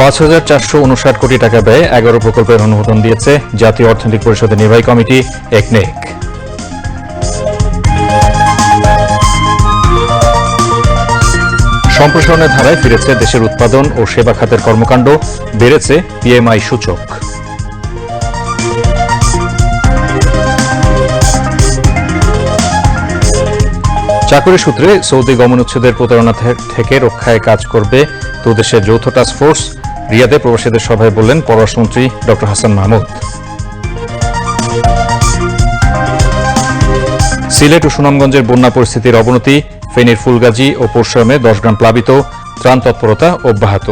পাঁচ হাজার চারশো উনষাট কোটি টাকা ব্যয়ে এগারো প্রকল্পের অনুমোদন দিয়েছে জাতীয় অর্থনৈতিক পরিষদের নির্বাহী কমিটি, একনেক। সম্প্রসারণের ধারায় ফিরেছে দেশের উৎপাদন ও সেবা খাতের কর্মকাণ্ড, বেড়েছে পিএমআই সূচক। চাকরি সূত্রে সৌদি গমন গমনোচ্ছেদের প্রতারণা থেকে রক্ষায় কাজ করবে তো দেশের যৌথ টাস্ক ফোর্স রিয়াদে প্রবাসীদের সভায় বললেন পররাষ্ট্রমন্ত্রী ড হাসান মাহমুদ। সিলেট ও সুনামগঞ্জের বন্যা পরিস্থিতির অবনতি, ফেনীর ফুলগাজী ও পরশুরামে দশ গ্রাম প্লাবিত, ত্রাণ তৎপরতা অব্যাহত।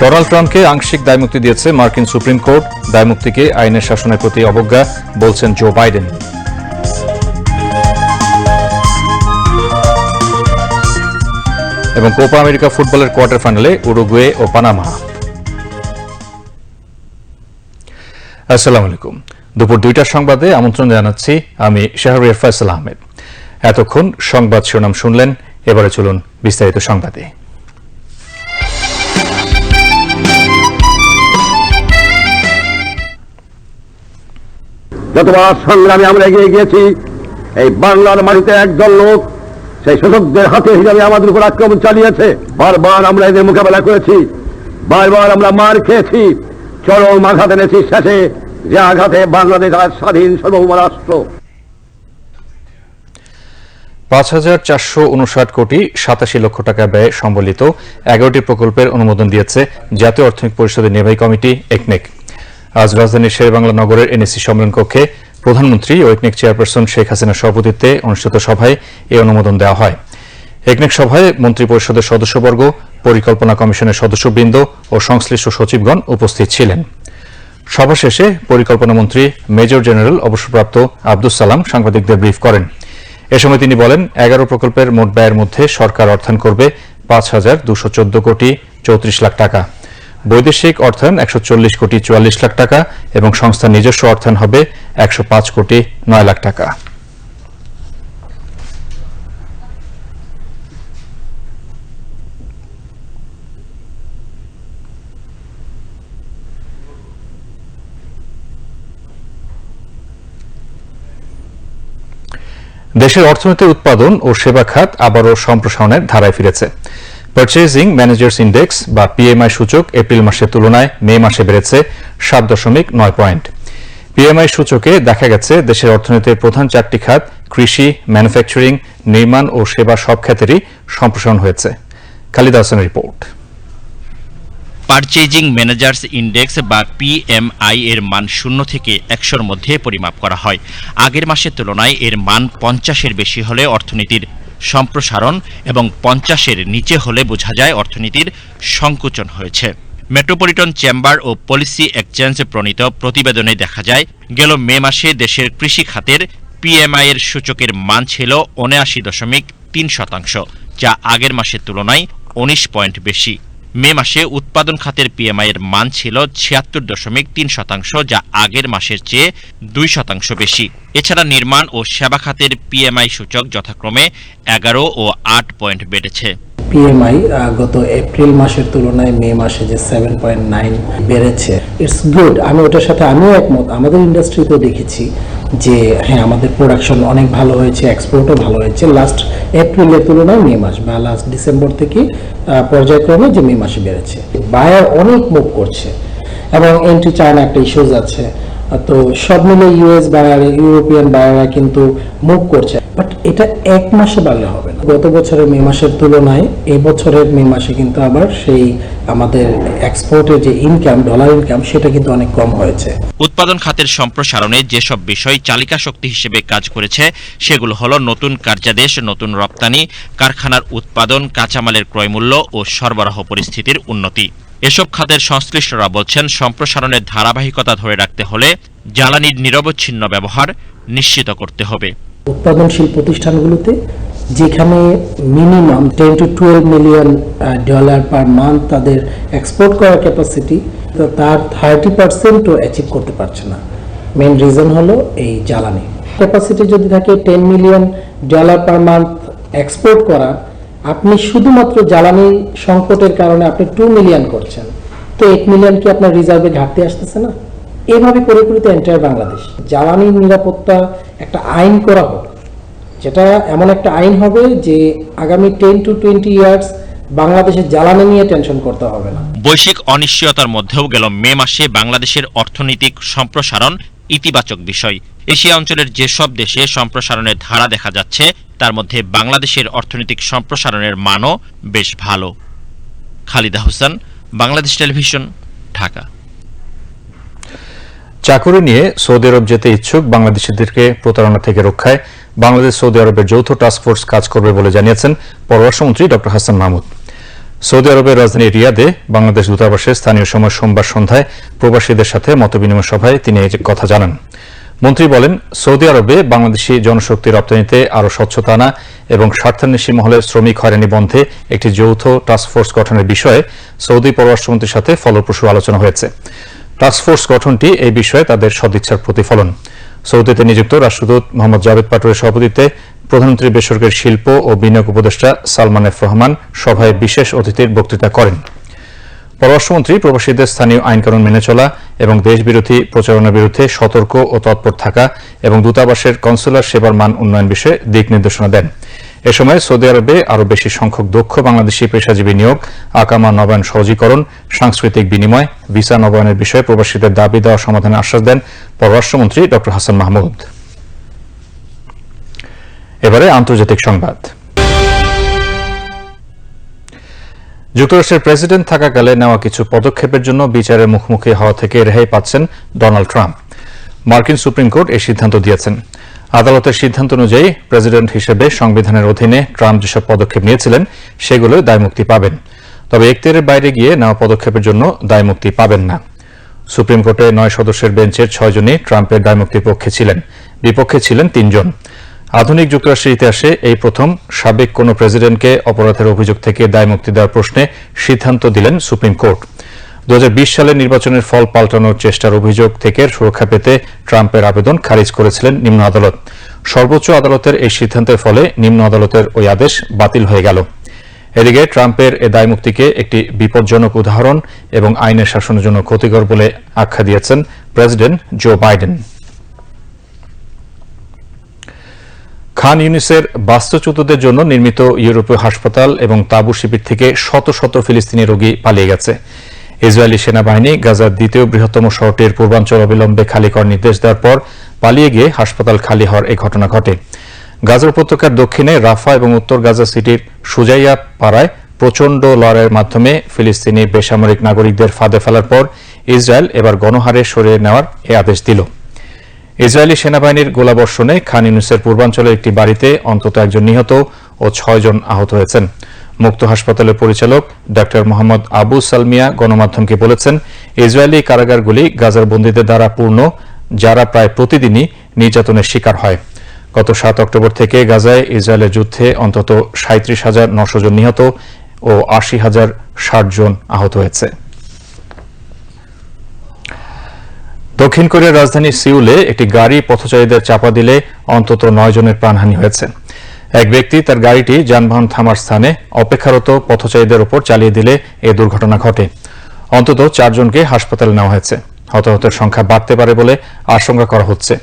ডোনাল্ড ট্রাম্পকে আংশিক দায়মুক্তি দিয়েছে মার্কিন সুপ্রিম কোর্ট। দায়মুক্তিকে আইনের শাসনের প্রতি অবজ্ঞা, বলছেন জো বাইডেন। এবং কোপা আমেরিকা ফুটবলের কোয়ার্টার ফাইনালে উরুগুয়ে ও পানামা। আসসালামু আলাইকুম দুপুর দুইটার সংবাদে আমন্ত্রণ জানাচ্ছি আমি শাহরিয়ার ফয়সাল আহমেদ। এতক্ষণ সংবাদ শিরোনাম শুনলেন, এবারে চলুন বিস্তারিত সংবাদে। যতবার সংগ্রামে আমরা এগিয়ে গিয়েছি, এই বাংলার মাটিতে একদল লোক সেই শোষকদের হাতে হিসাবে আমাদের উপর আক্রমণ চালিয়েছে। বারবার আমরা এদের মোকাবেলা করেছি। বারবার আমরা মার খেয়েছি। চরম আঘাত এনেছি শেষে, যে আঘাতে বাংলাদেশ আজ স্বাধীন সার্বভৌম রাষ্ট্র পাঁচ হাজার চারশো উনষাট কোটি সাতাশি লক্ষ টাকা ব্যয়ে সম্বলিত এগারোটি প্রকল্পের অনুমোদন দিয়েছে জাতীয় অর্থনৈতিক পরিষদের নির্বাহী কমিটি, একনেক। আজ রাজধানীর শেরেবাংলা নগরের এনএসি সম্মেলন কক্ষে প্রধানমন্ত্রী ও একনেক চেয়ারপারসন শেখ হাসিনার সভাপতিত্বে অনুষ্ঠিত সভায় এই অনুমোদন দেওয়া হয়। একনেক সভায় মন্ত্রী পরিষদের সদস্যবর্গ, পরিকল্পনা কমিশনের সদস্যবৃন্দ ও সংশ্লিষ্ট সচিবগণ উপস্থিত ছিলেন। সভা শেষে পরিকল্পনা মন্ত্রী মেজর জেনারেল অবসরপ্রাপ্ত আব্দুস সালাম সাংবাদিকদের ব্রিফ করেন। এ সময় তিনি বলেন, এগারো প্রকল্পের মোট ব্যয়ের মধ্যে সরকার অর্থায়ন করবে পাঁচ হাজার দুশো কোটি চৌত্রিশ লাখ টাকা। বৈদেশিক অর্থায়ন একশো চল্লিশ কোটি চুয়াল্লিশ লাখ টাকা এবং সংস্থার নিজস্ব অর্থায়ন হবে একশো পাঁচ কোটি নয় লাখ টাকা। দেশের অর্থনীতির উৎপাদন ও সেবা খাত আবারও সম্প্রসারণের ধারায় ফিরেছে। পারচেজিং ম্যানেজার্স ইন্ডেক্স বা পিএমআই সূচক এপ্রিল মাসের তুলনায় মে মাসে বেড়েছে সাত দশমিক নয় পয়েন্ট। পিএমআই সূচকে দেখা গেছে দেশের অর্থনীতির প্রধান চারটি খাত, কৃষি, ম্যানুফ্যাকচারিং, নির্মাণ ও সেবা সব খাতেরই সম্প্রসারণ হয়েছে। Khalid report. Purchasing managers index বা পিএমআই এর মান শূন্য থেকে একশোর মধ্যে পরিমাপ করা হয়। আগের মাসের তুলনায় এর মান পঞ্চাশের বেশি হলে অর্থনীতির সম্প্রসারণ এবং পঞ্চাশের নিচে হলে বোঝা যায় অর্থনীতির সংকোচন হয়েছে। মেট্রোপলিটন চেম্বার ও পলিসি এক্সচেঞ্জ প্রণীত প্রতিবেদনে দেখা যায়, গেল মে মাসে দেশের কৃষি খাতের পিএমআই এর সূচকের মান ছিল উনআশি দশমিক তিন শতাংশ, যা আগের মাসের তুলনায় উনিশ পয়েন্ট বেশি। মে মাসে উৎপাদন খাতের পিএমআই এর মান ছিল ছিয়াত্তর দশমিক তিন শতাংশ, যা আগের মাসের চেয়ে দুই শতাংশ বেশি। এছাড়া নির্মাণ ও সেবা খাতের পিএমআই সূচক যথাক্রমে এগারো ও আট পয়েন্ট বেড়েছে। পিএমআই গত এপ্রিল মাসের তুলনায় মে মাসে যে সেভেন পয়েন্ট নাইন বেড়েছে ইটস গুড আমি ওটার সাথে আমিও একমত। আমাদের ইন্ডাস্ট্রিতে দেখেছি যে হ্যাঁ আমাদের প্রোডাকশন অনেক ভালো হয়েছে এক্সপোর্টও ভালো হয়েছে। লাস্ট এপ্রিলের তুলনায় মে মাস, বা লাস্ট ডিসেম্বর থেকে পর্যায়ক্রমে যে মে মাসে বেড়েছে। বায়ার অনেক মুভ করছে। এবং এন্ট্রি চায়না একটা ইস্যুজ আছে। তো সব মিলে ইউএস বায়ার ইউরোপিয়ান বায়াররা কিন্তু মুভ করছে। বাট এটা এক মাসে বাড়লে হবে না। গত বছরের মে মাসের তুলনায় এই বছরের মে মাসে কিন্তু আবার সেই আমাদের এক্সপোর্টের যে ইনকাম ডলার ইনকাম সেটা কিন্তু অনেক কম হয়েছে। উৎপাদন খাতের সম্প্রসারণে যেসব বিষয় চালিকা শক্তি হিসেবে কাজ করেছে, সেগুলো হলো নতুন কার্যাদেশ, নতুন রপ্তানি, কারখানার উৎপাদন, কাঁচামালের ক্রয়মূল্য ও সরবরাহ পরিস্থিতির উন্নতি। এসব খাতের সংশ্লিষ্টরা বলছেন, সম্প্রসারণের ধারাবাহিকতা ধরে রাখতে হলে জ্বালানির নিরবচ্ছিন্ন ব্যবহার নিশ্চিত করতে হবে। উৎপাদনশীল প্রতিষ্ঠানগুলোতে যেখানে minimum ten to twelve million dollar per month তাদের এক্সপোর্ট করার ক্যাপাসিটি তার থার্টি পার্সেন্টও অ্যাচিভ করতে পারছে না। মেন রিজন হলো এই জ্বালানি। ক্যাপাসিটি যদি থাকে ten million dollar per month export করা আপনি শুধুমাত্র জ্বালানি সংকটের কারণে আপনি টু মিলিয়ন করছেন। তো এক মিলিয়ন কি আপনার রিজার্ভে ঘাটতি আসতেছে না? এভাবে করে করে তো এন্টায়ার বাংলাদেশ। জ্বালানির নিরাপত্তা একটা আইন করা হোক, যেটা এমন একটা আইন হবে যে আগামী টেন টু টোয়েন্টি ইয়ার্স বাংলাদেশের জ্বালানি নিয়ে টেনশন করতে হবে না। বৈশ্বিক অনিশ্চয়তার মধ্যেও গেল মে মাসে বাংলাদেশের অর্থনৈতিক সম্প্রসারণ ইতিবাচক বিষয়। এশিয়া অঞ্চলের যেসব দেশে সম্প্রসারণের ধারা দেখা যাচ্ছে, তার মধ্যে বাংলাদেশের অর্থনৈতিক সম্প্রসারণের মানও বেশ ভালো। খালিদা হোসেন, বাংলাদেশ টেলিভিশন, ঢাকা। চাকুরি নিয়ে সৌদি আরব যেতে ইচ্ছুক বাংলাদেশিদেরকে প্রতারণা থেকে রক্ষায় বাংলাদেশ সৌদি আরবের যৌথ টাস্কফোর্স কাজ করবে বলে জানিয়েছেন পররাষ্ট্রমন্ত্রী ড হাসান মাহমুদ। সৌদি আরবের রাজধানী রিয়াদে বাংলাদেশ দূতাবাসে স্থানীয় সময় সোমবার সন্ধ্যায় প্রবাসীদের সাথে মতবিনিময় সভায় তিনি এই কথা জানান। মন্ত্রী বলেন, সৌদি আরবে বাংলাদেশি জনশক্তি রপ্তানিতে আরও স্বচ্ছতা আনা এবং স্বার্থান্বেষী মহলের শ্রমিক হয়রানি বন্ধে একটি যৌথ টাস্কফোর্স গঠনের বিষয়ে সৌদি পররাষ্ট্রমন্ত্রীর সাথে ফলপ্রসূ আলোচনা হয়েছে। টাস্কফোর্স গঠনটি এই বিষয়ে তাদের সদিচ্ছার প্রতিফলন। সৌদিতে নিযুক্ত রাষ্ট্রদূত মোহাম্মদ জাভেদ পাটোরের সভাপতিত্বে প্রধানমন্ত্রী বেসরকারি শিল্প ও বিনিয়োগ উপদেষ্টা সালমান এফ রহমান সভায় বিশেষ অতিথির বক্তৃতা করেন। পররাষ্ট্রমন্ত্রী প্রবাসীদের স্থানীয় আইনকানুন মেনে চলা এবং দেশবিরোধী প্রচারণার বিরুদ্ধে সতর্ক ও তৎপর থাকা এবং দূতাবাসের কনসুলার সেবার মান উন্নয়ন বিষয়ে দিক নির্দেশনা দেন। এ সময় সৌদি আরবে আরও বেশি সংখ্যক দক্ষ বাংলাদেশি পেশাজীবী নিয়োগ, আকামা নবায়ন সহজীকরণ, সাংস্কৃতিক বিনিময়, ভিসা নবায়নের বিষয়ে প্রবাসীদের দাবি দেওয়া সমাধানের আশ্বাস দেন পররাষ্ট্রমন্ত্রী ড. হাসান মাহমুদ। এবারে আন্তর্জাতিক সংবাদ। যুক্তরাষ্ট্রের প্রেসিডেন্ট থাকাকালে নেওয়া কিছু পদক্ষেপের জন্য বিচারের মুখোমুখি হওয়া থেকে রেহাই পাচ্ছেন ডোনাল্ড ট্রাম্প। মার্কিন সুপ্রিম কোর্ট এই সিদ্ধান্ত দিয়েছেন। আদালতের সিদ্ধান্ত অনুযায়ী প্রেসিডেন্ট হিসেবে সংবিধানের অধীনে ট্রাম্প যেসব পদক্ষেপ নিয়েছিলেন সেগুলো দায়মুক্তি পাবেন। তবে এখতিয়ারের বাইরে গিয়ে নেওয়া পদক্ষেপের জন্য দায়মুক্তি পাবেন না। সুপ্রিম কোর্টে নয় সদস্যের বেঞ্চের ছয়জনই ট্রাম্পের দায়মুক্তির পক্ষে ছিলেন। বিপক্ষে ছিলেন তিনজন। আধুনিক যুক্তরাষ্ট্রের ইতিহাসে এই প্রথম সাবেক কোনো প্রেসিডেন্টকে অপরাধের অভিযোগ থেকে দায়মুক্তি দেওয়ার প্রশ্নে সিদ্ধান্ত দিলেন সুপ্রিম কোর্ট। দু হাজার বিশ সালের নির্বাচনের ফল পাল্টানোর চেষ্টার অভিযোগ থেকে সুরক্ষা পেতে ট্রাম্পের আবেদন খারিজ করেছিলেন নিম্ন আদালত। সর্বোচ্চ আদালতের এই সিদ্ধান্তের ফলে নিম্ন আদালতের ওই আদেশ বাতিল হয়ে গেল। এদিকে ট্রাম্পের এ দায়মুক্তিকে একটি বিপজ্জনক উদাহরণ এবং আইনের শাসনের জন্য ক্ষতিকর বলে আখ্যা দিয়েছেন প্রেসিডেন্ট জো বাইডেন। খান ইউনিসের বাস্তুচ্যুতদের জন্য নির্মিত ইউরোপীয় হাসপাতাল এবং তাবু শিবির থেকে শত শত ফিলিস্তিনি রোগী পালিয়ে গেছে। ইসরায়েলি সেনাবাহিনী গাজার দ্বিতীয় বৃহত্তম শহরটির পূর্বাঞ্চল অবিলম্বে খালি করার নির্দেশ দেওয়ার পর পালিয়ে গিয়ে হাসপাতাল খালি হওয়ার এই ঘটনা ঘটে। গাজার উপত্যকার দক্ষিণে রাফা এবং উত্তর গাজা সিটির সুজাইয়া পাড়ায় প্রচণ্ড লড়াইয়ের মাধ্যমে ফিলিস্তিনি বেসামরিক নাগরিকদের ফাঁদে ফেলার পর ইসরায়েল এবার গণহারে সরিয়ে নেওয়ার এ আদেশ দিল। ইসরায়েলি সেনাবাহিনীর গোলাবর্ষণে খান ইউনিসের পূর্বাঞ্চলের একটি বাড়িতে অন্তত একজন নিহত ও ছয়জন আহত হয়েছেন। মুক্ত হাসপাতালের পরিচালক ডাক্তার মোহাম্মদ আবু সালমিয়া গণমাধ্যমকে বলেছেন, ইসরায়েলি কারাগারগুলি গাজার বন্দীদের দ্বারা পূর্ণ, যারা প্রায় প্রতিদিনই নির্যাতনের শিকার হয়। গত সাত অক্টোবর থেকে গাজায় ইসরায়েলের যুদ্ধে অন্তত সাঁত্রিশ হাজার নশো জন নিহত ও আশি হাজার ষাট জন আহত হয়েছে। দক্ষিণ কোরিয়ার রাজধানী সিউলে একটি গাড়ি পথচারীদের চাপা দিলে অন্তত নয় জনের প্রাণহানি হয়েছে। এক ব্যক্তি তার গাড়িটি যানবাহন থামার স্থানে অপেক্ষারত পথচারীদের ওপর চালিয়ে দিলে এ দুর্ঘটনা ঘটে। অন্তত চারজনকে হাসপাতালে নেওয়া হয়েছে। হতাহতের সংখ্যা বাড়তে পারে বলে আশঙ্কা করা হচ্ছে।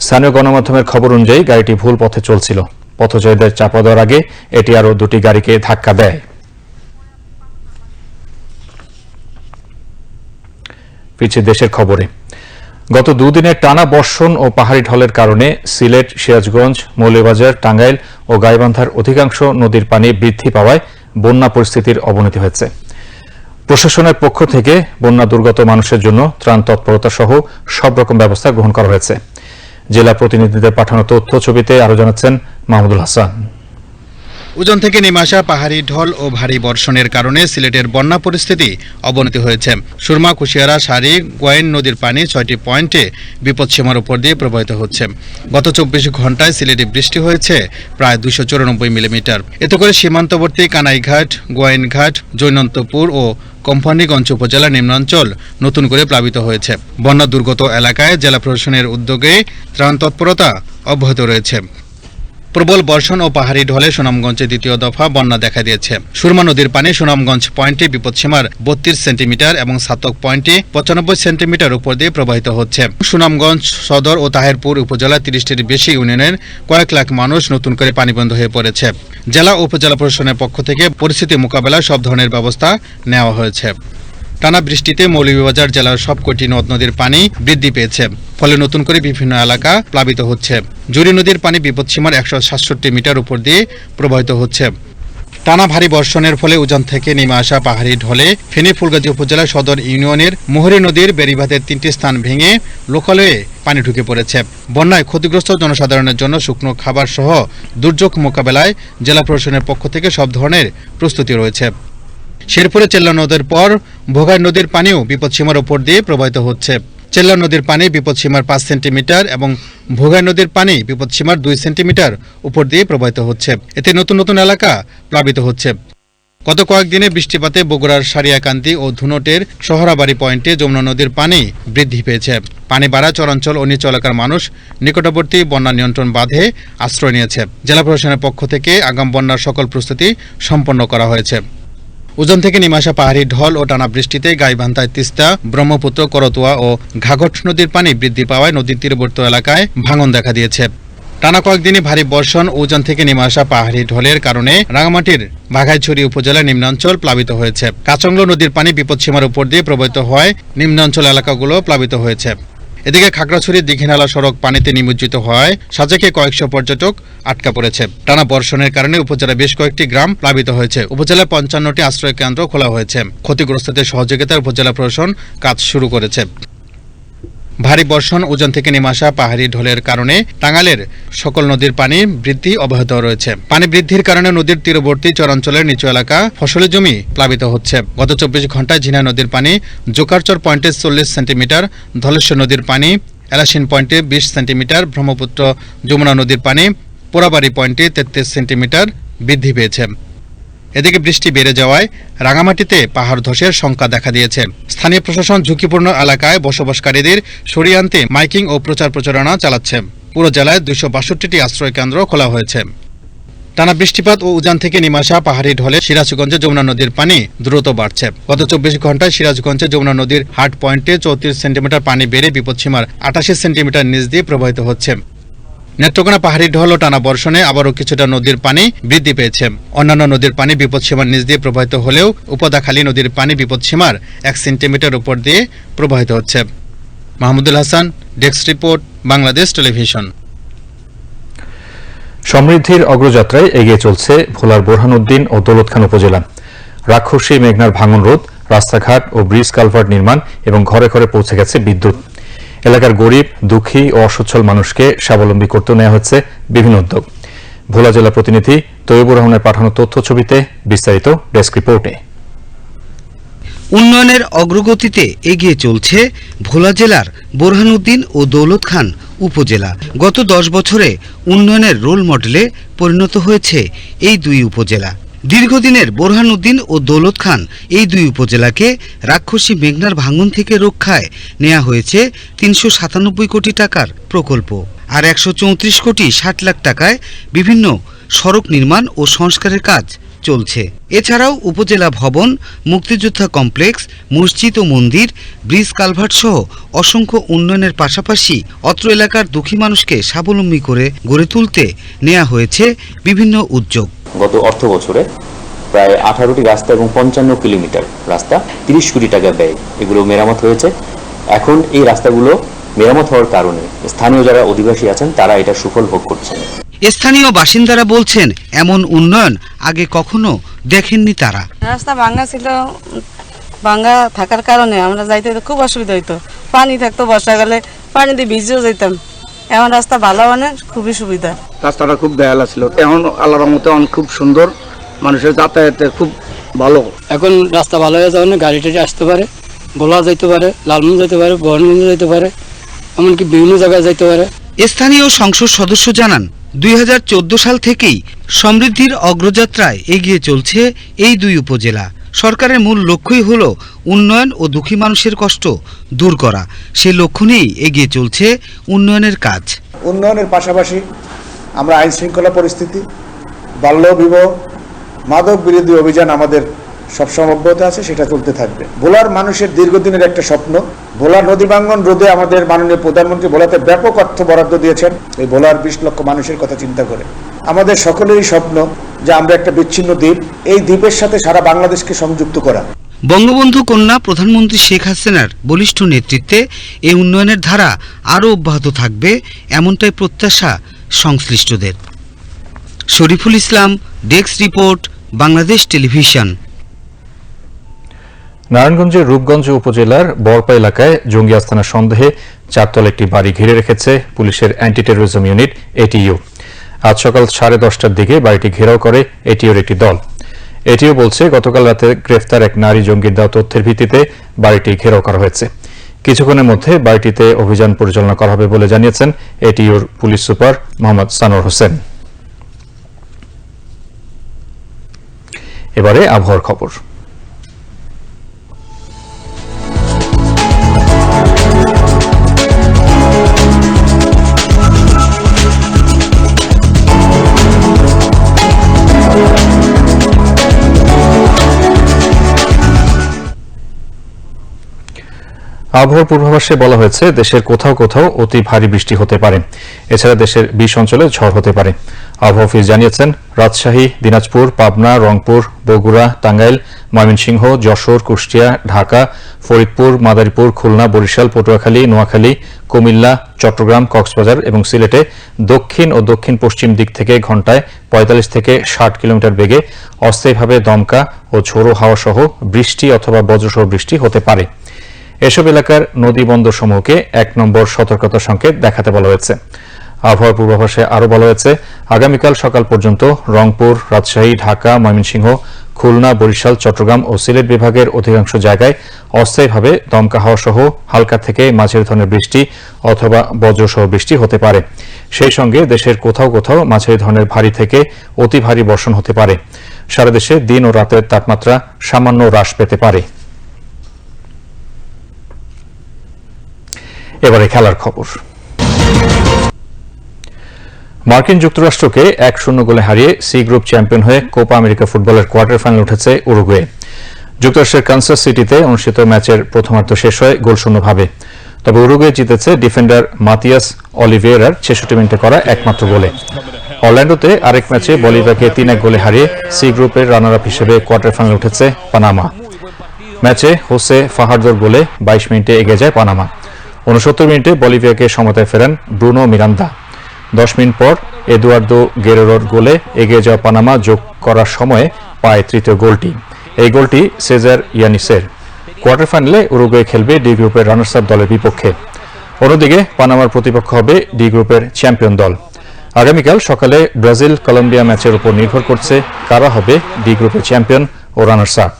স্থানীয় গণমাধ্যমের খবর অনুযায়ী গাড়িটি ভুল পথে চলছিল। পথচারীদের চাপা দেওয়ার আগে এটি আরও দুটি গাড়িকে ধাক্কা দেয়। ফিরছে দেশের খবরে। গত দুদিনের টানা বর্ষণ ও পাহাড়ি ঢলের কারণে সিলেট, সিরাজগঞ্জ, মৌলভীবাজার, টাঙ্গাইল ও গাইবান্ধার অধিকাংশ নদীর পানি বৃদ্ধি পাওয়ায় বন্যা পরিস্থিতির অবনতি হয়েছে। প্রশাসনের পক্ষ থেকে বন্যা দুর্গত মানুষের জন্য ত্রাণ তৎপরতা সহ সব রকম ব্যবস্থা গ্রহণ করা হয়েছে। জেলা প্রতিনিধিদের পাঠানো তথ্য ছবিতে আরও জানাচ্ছেন মাহমুদুল হাসান। উজন থেকে নেমে আসা পাহাড়ি ঢল ও ভারী বর্ষণের কারণে সিলেটের বন্যা পরিস্থিতি অবনতি হয়েছে। সুরমা, কুশিয়ারা, সারি গোয়েন নদীর পানি ছয়টি পয়েন্টে বিপদসীমার উপর দিয়ে প্রবাহিত হচ্ছে। গত চব্বিশ ঘন্টায় সিলেটে বৃষ্টি হয়েছে প্রায় দুশো চুরানব্বই মিলিমিটার। এতে করে সীমান্তবর্তী কানাইঘাট, গোয়াইনঘাট, জৈনন্তপুর ও কোম্পানিগঞ্জ উপজেলা নিম্নাঞ্চল নতুন করে প্লাবিত হয়েছে। বন্যা দুর্গত এলাকায় জেলা প্রশাসনের উদ্যোগে ত্রাণ তৎপরতা অব্যাহত রয়েছে। প্রবল বর্ষণ ও পাহাড়ি ঢলে সুনামগঞ্জে দ্বিতীয় দফা বন্যা দেখা দিয়েছে। সুরমা নদীর পানি সুনামগঞ্জ পয়েন্টে বিপদসীমার বত্রিশ সেন্টিমিটার এবং সাতক পয়েন্টে পঁচানব্বই সেন্টিমিটার উপর দিয়ে প্রবাহিত হচ্ছে। সুনামগঞ্জ সদর ও তাহেরপুর উপজেলা তিরিশটির বেশি ইউনিয়নের কয়েক লাখ মানুষ নতুন করে পানিবন্ধ হয়ে পড়েছে। জেলা উপজেলা প্রশাসনের পক্ষ থেকে পরিস্থিতি মোকাবেলায় সব ধরনের ব্যবস্থা নেওয়া হয়েছে। টানা বৃষ্টিতে মৌলভীবাজার জেলার সবকটি নদ নদীর পানি বৃদ্ধি পেয়েছে, ফলে নতুন করে বিভিন্ন এলাকা প্লাবিত হচ্ছে। জুরি নদীর পানি বিপদসীমার একশো সাতষট্টি মিটার উপর দিয়ে প্রবাহিত হচ্ছে। টানা ভারী বর্ষণের ফলে উজান থেকে নেমে আসা পাহাড়ি ঢলে ফেনী ফুলগাজী উপজেলা সদর ইউনিয়নের মোহরী নদীর বেড়িবাঁধের তিনটি স্থান ভেঙে লোকালয়ে পানি ঢুকে পড়েছে। বন্যায় ক্ষতিগ্রস্ত জনসাধারণের জন্য শুকনো খাবার সহ দুর্যোগ মোকাবেলায় জেলা প্রশাসনের পক্ষ থেকে সব ধরনের প্রস্তুতি রয়েছে। শেরপুরে চেল্লা নদের পর ভোগাই নদীর পানিও বিপদসীমার উপর দিয়ে প্রবাহিত হচ্ছে। চেল্লা নদীর পানি বিপদসীমার পাঁচ সেন্টিমিটার এবং ভোগাই নদীর পানি বিপদসীমার দুই সেন্টিমিটার উপর দিয়ে প্রবাহিত হচ্ছে। এতে নতুন নতুন এলাকা প্লাবিত হচ্ছে। গত কয়েকদিনে বৃষ্টিপাতে বগুড়ার সারিয়াকান্দি ও ধুনটের শহরাবাড়ি পয়েন্টে যমুনা নদীর পানি বৃদ্ধি পেয়েছে। পানি বাড়া চরাঞ্চল ও নিচু এলাকার মানুষ নিকটবর্তী বন্যা নিয়ন্ত্রণ বাঁধে আশ্রয় নিয়েছে। জেলা প্রশাসনের পক্ষ থেকে আগাম বন্যার সকল প্রস্তুতি সম্পন্ন করা হয়েছে। উজন থেকে নিমাসা পাহাড়ি ঢল ও টানা বৃষ্টিতে গাইবান্ধায় তিস্তা, ব্রহ্মপুত্র, করতোয়া ও ঘাঘট নদীর পানি বৃদ্ধি পাওয়ায় নদীর তীরবর্তী এলাকায় ভাঙন দেখা দিয়েছে। টানা কয়েকদিনে ভারী বর্ষণ ও উজান থেকে নেমে আসা পাহাড়ি ঢলের কারণে রাঙামাটির বাঘাইছড়ি উপজেলার নিম্নাঞ্চল প্লাবিত হয়েছে। কাচংলো নদীর পানি বিপদসীমার উপর দিয়ে প্রবাহিত হওয়ায় নিম্নাঞ্চল এলাকাগুলো প্লাবিত হয়েছে। এদিকে খাগড়াছড়ি দীঘিনালা সড়ক পানিতে নিমজ্জিত হওয়ায় সাজেকে কয়েকশো পর্যটক আটকা পড়েছে। টানা বর্ষণের কারণে উপজেলার বেশ কয়েকটি গ্রাম প্লাবিত হয়েছে। উপজেলায় পঞ্চান্নটি আশ্রয় কেন্দ্র খোলা হয়েছে। ক্ষতিগ্রস্তদের সহযোগিতায় উপজেলা প্রশাসন কাজ শুরু করেছে। ভারী বর্ষণ ওজন থেকে নেমে আসা পাহাড়ি ঢলের কারণে টাঙ্গালের সকল নদীর পানি বৃদ্ধি অব্যাহত রয়েছে। পানি বৃদ্ধির কারণে নদীর তীরবর্তী চরাঞ্চলের নিচু এলাকা ফসলের জমি প্লাবিত হচ্ছে। গত চব্বিশ ঘন্টায় ঝিনা নদীর পানি জোকারচর পয়েন্টে চল্লিশ সেন্টিমিটার, ধলেশ্বর নদীর পানি এলাসিন পয়েন্টে বিশ সেন্টিমিটার, ব্রহ্মপুত্র যমুনা নদীর পানি পোড়াবাড়ি পয়েন্টে তেত্রিশ সেন্টিমিটার বৃদ্ধি পেয়েছে। এদিকে বৃষ্টি বেড়ে যাওয়ায় রাঙামাটিতে পাহাড় ধসের শঙ্কা দেখা দিয়েছে। স্থানীয় প্রশাসন ঝুঁকিপূর্ণ এলাকায় বসবাসকারীদের সরিয়ে আনতে মাইকিং ও প্রচার প্রচারণা চালাচ্ছে। পুরো জেলায় দুইশো বাষট্টিটি আশ্রয় কেন্দ্র খোলা হয়েছে। টানা বৃষ্টিপাত ও উজান থেকে নিমাসা পাহাড়ি ঢলে সিরাজগঞ্জে যমুনা নদীর পানি দ্রুত বাড়ছে। গত চব্বিশ ঘন্টায় সিরাজগঞ্জে যমুনা নদীর হাট পয়েন্টে চৌত্রিশ সেন্টিমিটার পানি বেড়ে বিপদসীমার আটাশি সেন্টিমিটার নিচ দিয়ে প্রবাহিত হচ্ছে। নেত্রকোনা পাহাড়ি ঢল ও টানা বর্ষণে আবারও কিছুটা নদীর পানি বৃদ্ধি পেয়েছে। অন্যান্য নদীর পানি বিপদসীমার নিচ দিয়ে প্রবাহিত হলেও উপদাখালী নদীর পানি বিপদসীমার এক সেন্টিমিটার উপর দিয়ে প্রবাহিত হচ্ছে। Mahmudul Hasan, desk report, Bangladesh television. সমৃদ্ধির অগ্রযাত্রায় এগিয়ে চলছে ভোলার বোরহানউদ্দিন ও দৌলতখান উপজেলা। রাক্ষসী মেঘনার ভাঙন রোধ, রাস্তাঘাট ও ব্রিজ কালভার্ট নির্মাণ এবং ঘরে ঘরে পৌঁছে গেছে বিদ্যুৎ। এলাকার গরিব, দুঃখী ও অসচ্ছল মানুষকে স্বাবলম্বী করতে নেওয়া হচ্ছে বিভিন্ন উদ্যোগ। ভোলা জেলা প্রতিনিধি তৈবুর রহমানের পাঠানো তথ্য ছবিতে বিস্তারিত ডেস্ক রিপোর্টে। উন্নয়নের অগ্রগতিতে এগিয়ে চলছে ভোলা জেলার বোরহানুদ্দিন ও দৌলত খান উপজেলা। গত দশ বছরে উন্নয়নের রোল মডেলে পরিণত হয়েছে এই দুই উপজেলা। দীর্ঘদিনের বোরহানুদ্দিন ও দৌলত খান এই দুই উপজেলাকে রাক্ষসী মেঘনার ভাঙন থেকে রক্ষায় নেওয়া হয়েছে তিনশো সাতানব্বই কোটি টাকার প্রকল্প আর একশো চৌত্রিশ কোটি ষাট লাখ টাকায় বিভিন্ন সড়ক নির্মাণ ও সংস্কারের কাজ চলছে। এছাড়াও উপজেলা ভবন, মুক্তিযোদ্ধা কমপ্লেক্স, মসজিদ ও মন্দির, ব্রিজ কালভার্ট সহ অসংখ্য উন্নয়নের পাশাপাশি অত্র এলাকার দুঃখী মানুষকে স্বাবলম্বী করে গড়ে তুলতে নেওয়া হয়েছে বিভিন্ন উদ্যোগ। গত অর্থ বছরে প্রায় আঠারোটি রাস্তা এবং পঞ্চান্ন কিলোমিটার রাস্তা তিরিশ কোটি টাকা ব্যয় এগুলো মেরামত হয়েছে। এখন এই রাস্তাগুলো মেরামত হওয়ার কারণে স্থানীয় যারা অধিবাসী আছেন তারা এটা সুফল ভোগ করছেন। স্থানীয় বাসিন্দারা বলছেন এমন উন্নয়ন আগে কখনো দেখেননি তারা। রাস্তা ভাঙ্গা ছিল ভাঙ্গা থাকার কারণে আমরা যাইতে খুব অসুবিধা হইতো। পানি থাকতো বর্ষাকালে পানি দিয়ে ভিজেও যেতাম এখন রাস্তা ভালো মানে খুবই সুবিধা। রাস্তাটা খুব বেহালা ছিল এখন আল্লাহর মতো অনেক খুব সুন্দর। মানুষের যাতায়াতে খুব ভালো। এখন রাস্তা ভালো হয়ে যাওয়ার গাড়ি টাড়ি আসতে পারে গোলা যাইতে পারে লালমন যাইতে পারে বহরমন যাইতে পারে এমনকি বিভিন্ন জায়গায় যাইতে পারে। স্থানীয় সংসদ সদস্য জানান দুই হাজার চোদ্দ সাল থেকেই সমৃদ্ধির অগ্রযাত্রায় এগিয়ে চলছে এই দুই উপজেলা। সরকারের মূল লক্ষ্যই হল উন্নয়ন ও দুঃখী মানুষের কষ্ট দূর করা। সেই লক্ষ্য নিয়েই এগিয়ে চলছে উন্নয়নের কাজ। উন্নয়নের পাশাপাশি আমরা আইন শৃঙ্খলা পরিস্থিতি, বাল্য বিবাহ, মাদক বিরোধী অভিযান আমাদের সবসময় অব্যাহত আছে, সেটা চলতে থাকবে। ভোলার মানুষের দীর্ঘদিনের একটা স্বপ্ন ভোলার নদী ভাঙ্গন রোধে আমাদের মাননীয় প্রধানমন্ত্রী ভোলাতে ব্যাপক অর্থ বরাদ্দ দিয়েছেন। এই ভোলার বিশ লক্ষ মানুষের কথা চিন্তা করে। আমাদের সকলেরই স্বপ্ন যে আমরা একটা বিচ্ছিন্ন দ্বীপ, এই দ্বীপের সাথে সারা বাংলাদেশকে সংযুক্ত করা। বঙ্গবন্ধু কন্যা প্রধানমন্ত্রী শেখ হাসিনার বলিষ্ঠ নেতৃত্বে এই উন্নয়নের ধারা আরও অব্যাহত থাকবে, এমনটাই প্রত্যাশা সংশ্লিষ্টদের। Shariful Islam, desk report, Bangladesh television. নারায়ণগঞ্জের রূপগঞ্জ উপজেলার বরপা এলাকায় জঙ্গি আস্থানা সন্দেহে চারতলা একটি বাড়ি ঘিরে রেখেছে পুলিশের অ্যান্টি টেরোরিজম ইউনিট, এটিইউ। আজ সকাল সাড়ে দশটার দিকে বাড়িটি ঘেরাও করে এটিওর একটি দল। এটিও বলছে, গতকাল রাতে গ্রেফতার এক নারী জঙ্গির দেওয়া তথ্যের ভিত্তিতে বাড়িটি ঘেরাও করা হয়েছে। কিছুক্ষণের মধ্যে বাড়িটিতে অভিযান পরিচালনা করা হবে বলে জানিয়েছেন এটিওর পুলিশ সুপার মোহাম্মদ সানোর হোসেন। এবারে আবহাওয়ার খবর। আবহাওয়ার পূর্বাভাসে বলা হয়েছে, দেশের কোথাও কোথাও অতি ভারী বৃষ্টি হতে পারে। এছাড়া দেশের বিশ অঞ্চলে ঝড় হতে পারে। আবহাওয়া অফিস জানিয়েছেন, রাজশাহী, দিনাজপুর, পাবনা, রংপুর, বগুড়া, টাঙ্গাইল, ময়মনসিংহ, যশোর, কুষ্টিয়া, ঢাকা, ফরিদপুর, মাদারীপুর, খুলনা, বরিশাল, পটুয়াখালী, নোয়াখালী, কুমিল্লা, চট্টগ্রাম, কক্সবাজার এবং সিলেটে দক্ষিণ ও দক্ষিণ পশ্চিম দিক থেকে ঘন্টায় পঁয়তাল্লিশ থেকে ষাট কিলোমিটার বেগে অস্থায়ীভাবে দমকা ও ঝোড়ো হাওয়া সহ বৃষ্টি অথবা বজ্রসহ বৃষ্টি হতে পারে। এসব এলাকার নদী বন্দর সমূহকে এক নম্বর সতর্কতা সংকেত দেখাতে বলা হয়েছে। আবহাওয়ার পূর্বাভাসে আরও বলা হয়েছে, আগামীকাল সকাল পর্যন্ত রংপুর, রাজশাহী, ঢাকা, ময়মনসিংহ, খুলনা, বরিশাল, চট্টগ্রাম ও সিলেট বিভাগের অধিকাংশ জায়গায় অস্থায়ীভাবে দমকা হাওয়া সহ হালকা থেকে মাঝের ধরনের বৃষ্টি অথবা বজ্রসহ বৃষ্টি হতে পারে। সেই সঙ্গে দেশের কোথাও কোথাও মাঝারি ধরনের ভারী থেকে অতি ভারী বর্ষণ হতে পারে। সারা দেশে দিন ও রাতের তাপমাত্রা সামান্য হ্রাস পেতে পারে। এবারে খেলার খবর। মার্কিন যুক্তরাষ্ট্রকে এক শূন্য গোলে হারিয়ে সি গ্রুপ চ্যাম্পিয়ন হয়ে কোপা আমেরিকা ফুটবলের কোয়ার্টার ফাইনাল উঠেছে উরুগুয়ে। যুক্তরাষ্ট্রের কানসাস সিটিতে অনুষ্ঠিত ম্যাচের প্রথমার্ধ শেষ হয় গোলশূন্যভাবে। তবে উরুগুয়ে জিতেছে ডিফেন্ডার মাতিয়াস অলিভিয়েরার ছেষট্টি মিনিটে করা একমাত্র গোলে। অরল্যান্ডোতে আরেক ম্যাচে বলিভিয়াকে তিন এক গোলে হারিয়ে সি গ্রুপের রানার আপ হিসেবে কোয়ার্টার ফাইনাল উঠেছে পানামা। ম্যাচে হোসে ফাহারদোর গোলে বাইশ মিনিটে এগিয়ে যায় পানামা। উনসত্তর মিনিটে বলিভিয়াকে সমতায় ফেরান ব্রুনো মিরান্দা। দশ মিনিট পর এদুয়ার্দো গেরোরোর গোলে এগিয়ে যাওয়া পানামা যোগ করার সময়ে পায় তৃতীয় গোলটি। এই গোলটি সেজার ইয়ানিসের। কোয়ার্টার ফাইনালে উরুগুয়ে খেলবে ডি গ্রুপের রানার্স আপ দলের বিপক্ষে। অন্যদিকে পানামার প্রতিপক্ষ হবে ডি গ্রুপের চ্যাম্পিয়ন দল। আগামীকাল সকালে ব্রাজিল কলম্বিয়া ম্যাচের উপর নির্ভর করছে কারা হবে ডি গ্রুপের চ্যাম্পিয়ন ও রানার্স আপ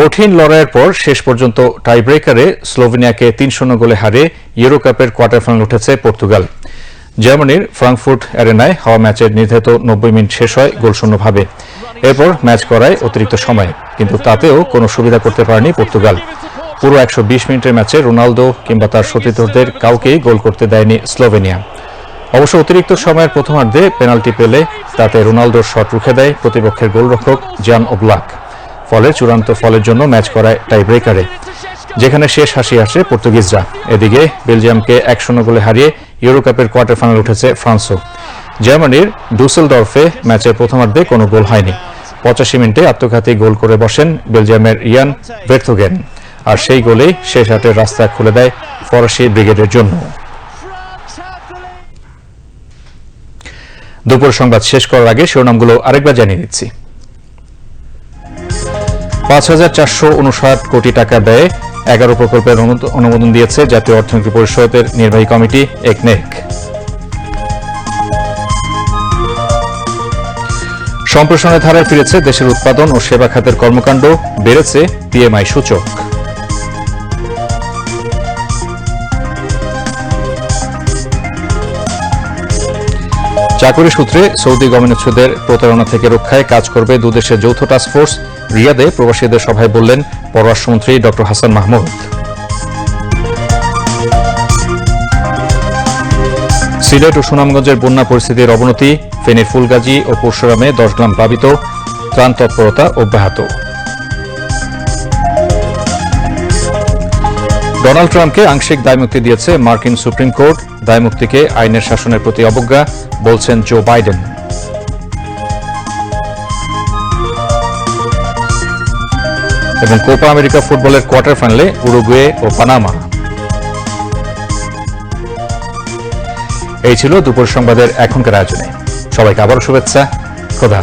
কঠিন লড়াইয়ের পর শেষ পর্যন্ত টাইব্রেকারে স্লোভেনিয়াকে তিন শূন্য গোলে হারিয়ে ইউরো কাপের কোয়ার্টার ফাইনাল উঠেছে পর্তুগাল। জার্মানির ফ্রাঙ্কফুর্ট অ্যারেনায় হওয়া ম্যাচের নির্ধারিত নব্বই মিনিট শেষ হয় গোলশূন্যভাবে। এরপর ম্যাচ করায় অতিরিক্ত সময়, কিন্তু তাতেও কোনো সুবিধা করতে পারেনি পর্তুগাল। পুরো একশো বিশ মিনিটের ম্যাচে রোনালদো কিংবা তার সতীর্থদের কাউকেই গোল করতে দেয়নি স্লোভেনিয়া। অবশ্য অতিরিক্ত সময়ের প্রথমার্ধে পেনাল্টি পেলে তাতে রোনালদোর শট রুখে দেয় প্রতিপক্ষের গোলরক্ষক জান ওব্লাক। ফলে চূড়ান্ত ফলের জন্য ম্যাচ করায় টাই ব্রেকারে যেখানে শেষ হাসি আসে পর্তুগিজরা। এদিকে বেলজিয়ামকে এক শূন্য গোলে হারিয়ে ইউরো কাপের কোয়ার্টার ফাইনাল উঠেছে ফ্রান্সও। জার্মানির ডুসেলডর্ফে ম্যাচের প্রথমার্ধে কোনো গোল হয়নি। পঁচাশি মিনিটে আত্মঘাতী গোল করে বসেন বেলজিয়ামের ইয়ান ভের্থোগেন। আর সেই গোলেই শেষ আটের রাস্তা খুলে দেয় ফরাসি ব্রিগেডের জন্য। দুপুর সংবাদ শেষ করার আগে শিরোনামগুলো আরেকবার জানিয়ে দিচ্ছি। পাঁচ হাজার চারশো উনষাট কোটি টাকা ব্যয়ে এগারো প্রকল্পের অনুমোদন দিয়েছে জাতীয় অর্থনীতি পরিষদের নির্বাহী কমিটি একনেক। সম্প্রসারণের ধারায় ফিরেছে দেশের উৎপাদন ও সেবা খাতের কর্মকাণ্ড, বেড়েছে পিএমআই সূচক। চাকরি সূত্রে সৌদি গমনোচ্ছদের প্রতারণা থেকে রক্ষায় কাজ করবে দুদেশের যৌথ টাস্কফোর্স রিয়াদে প্রবাসীদের সভায় বললেন পররাষ্ট্রমন্ত্রী ড. হাসান মাহমুদ। সিলেট ও সুনামগঞ্জের বন্যা পরিস্থিতির অবনতি, ফেনীর ফুলগাজী ও পরশুরামে দশ গ্রাম প্লাবিত, ত্রাণ তৎপরতা অব্যাহত। ডোনাল্ড ট্রাম্পকে আংশিক দায়মুক্তি দিয়েছে মার্কিন সুপ্রিম কোর্ট। দায়মুক্তিকে আইনের শাসনের প্রতি অবজ্ঞা, বলছেন জো বাইডেন। এবং কোপা আমেরিকা ফুটবলের কোয়ার্টার ফাইনালে উরুগুয়ে ও পানামা। এই ছিল দুপুর সংবাদের এখনকার আয়োজনে। সবাইকে আবারও শুভেচ্ছা। খোদা